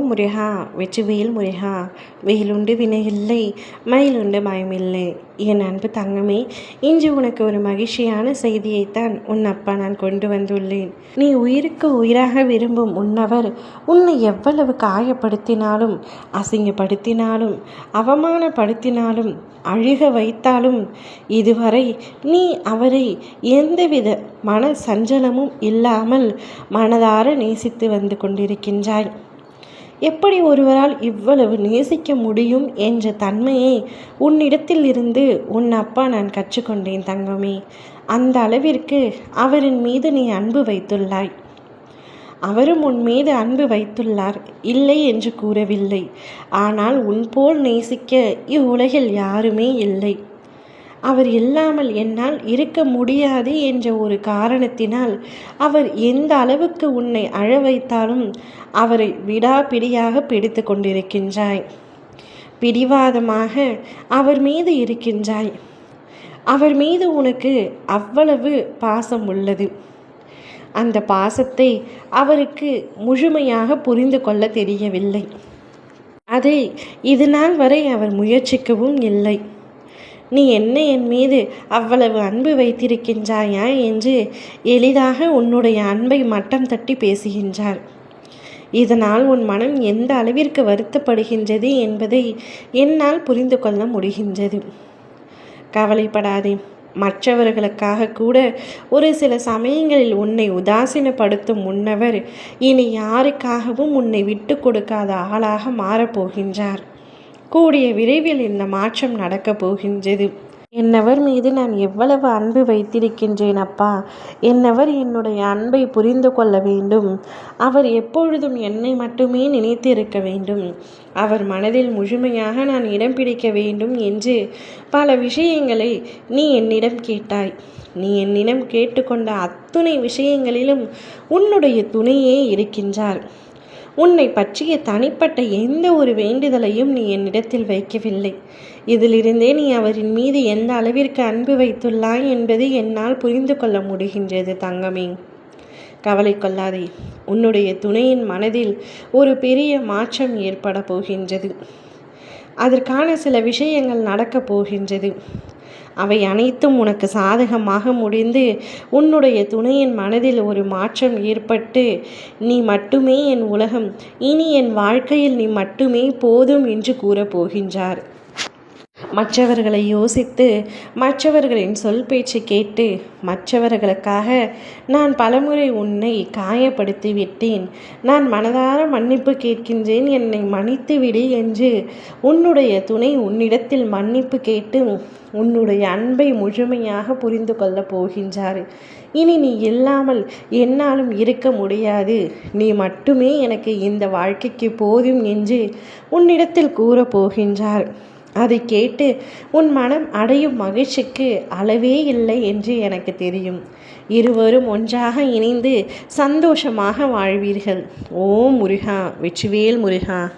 ஓம் முருகா வெற்றிவேல் முருகா வெயிலுண்டு வினையில்லை மயிலுண்டு பயமில்லை என் அன்பு தங்கமே இன்று உனக்கு ஒரு மகிழ்ச்சியான செய்தியைத்தான் உன் அப்பா நான் கொண்டு வந்துள்ளேன். நீ உயிருக்கு உயிராக விரும்பும் உன்னவர் உன்னை எவ்வளவு காயப்படுத்தினாலும் அசிங்கப்படுத்தினாலும் அவமானப்படுத்தினாலும் அழுக வைத்தாலும் இதுவரை நீ அவரை எந்தவித மன சஞ்சலமும் இல்லாமல் மனதார நேசித்து வந்து கொண்டிருக்கின்றாய். எப்படி ஒருவரால் இவ்வளவு நேசிக்க முடியும் என்ற தன்மையை உன்னிடத்தில் இருந்து உன் அப்பா நான் கற்றுக்கொண்டேன் தங்கமே. அந்த அளவிற்கு அவரின் மீது நீ அன்பு வைத்துள்ளாய். அவரும் உன் மீது அன்பு வைத்துள்ளார். இல்லை என்று கூறவில்லை. ஆனால் உன் போல் நேசிக்க இவ்வுலகில் யாருமே இல்லை. அவர் இல்லாமல் என்னால் இருக்க முடியாது என்ற ஒரு காரணத்தினால் அவர் எந்த அளவுக்கு உன்னை அழ வைத்தாலும் அவரை விடாப்பிடியாக பிடித்து கொண்டிருக்கின்றாய். பிடிவாதமாக அவர் மீது இருக்கின்றாய். அவர் மீது உனக்கு அவ்வளவு பாசம் உள்ளது. அந்த பாசத்தை அவருக்கு முழுமையாக புரிந்து கொள்ள தெரியவில்லை. அதை இது நாள் வரை அவர் முயற்சிக்கவும் இல்லை. நீ என்ன என் மீது அவ்வளவு அன்பு வைத்திருக்கின்றாயா? என்று எளிதாக உன்னுடைய அன்பை மட்டம் தட்டி பேசுகின்றார் இதனால் உன் மனம் எந்த அளவிற்கு வருத்தப்படுகின்றது என்பதை என்னால் புரிந்து கொள்ள முடிகின்றது. கவலைப்படாதே. மற்றவர்களுக்காக கூட ஒரு சில சமயங்களில் உன்னை உதாசீனப்படுத்தும் முன்னவர் இனி யாருக்காகவும் உன்னை விட்டு கொடுக்காத ஆளாக மாறப்போகின்றார் கூடிய விரைவில் இந்த மாற்றம் நடக்கப் போகின்றது. என்னவர் மீது நான் எவ்வளவு அன்பு வைத்திருக்கின்றேன் அப்பா. என்னவர் என்னுடைய அன்பை புரிந்து கொள்ள வேண்டும். அவர் எப்பொழுதும் என்னை மட்டுமே நினைத்து இருக்க வேண்டும். அவர் மனதில் முழுமையாக நான் இடம் பிடிக்க வேண்டும் என்று பல விஷயங்களை நீ என்னிடம் கேட்டாய். நீ என்னிடம் கேட்டுக்கொண்ட அத்துணை விஷயங்களிலும் உன்னுடைய துணையே இருக்கின்றார். உன்னை பற்றிய தனிப்பட்ட எந்த ஒரு வேண்டுதலையும் நீ என்னிடத்தில் வைக்கவில்லை. இதிலிருந்தே நீ அவரின் மீது எந்த அளவிற்கு அன்பு வைத்துள்ளாய் என்பது என்னால் புரிந்து கொள்ள முடிகின்றது தங்கமே. கவலை கொள்ளாதே. உன்னுடைய துணையின் மனதில் ஒரு பெரிய மாற்றம் ஏற்பட போகின்றது. அதற்கான சில விஷயங்கள் நடக்கப் போகின்றது. அவை அனைத்தும் உனக்கு சாதகமாக முடிந்து உன்னுடைய துணையின் மனதில் ஒரு மாற்றம் ஏற்பட்டு நீ மட்டுமே என் உலகம். இனி என் வாழ்க்கையில் நீ மட்டுமே போதும் என்று கூறப்போகின்றார். மற்றவர்களை யோசித்து மற்றவர்களின் சொல் பேச்சு கேட்டு மற்றவர்களுக்காக நான் பலமுறை உன்னை காயப்படுத்தி விட்டேன் நான் மனதார மன்னிப்பு கேட்கின்றேன். என்னை மன்னித்து விடு என்று உன்னுடைய துணை உன்னிடத்தில் மன்னிப்பு கேட்டு உன்னுடைய அன்பை முழுமையாக புரிந்து கொள்ளப் போகின்றார். இனி நீ இல்லாமல் என்னாலும் இருக்க முடியாது. நீ மட்டுமே எனக்கு இந்த வாழ்க்கைக்கு போதும் என்று உன்னிடத்தில் கூறப்போகின்றார் அதை கேட்டு உன் மனம் அடையும் மகிழ்ச்சிக்கு அளவே இல்லை என்று எனக்கு தெரியும். இருவரும் ஒன்றாக இணைந்து சந்தோஷமாக வாழ்வீர்கள். ஓ முருகா வெற்றிவேல் முருகா.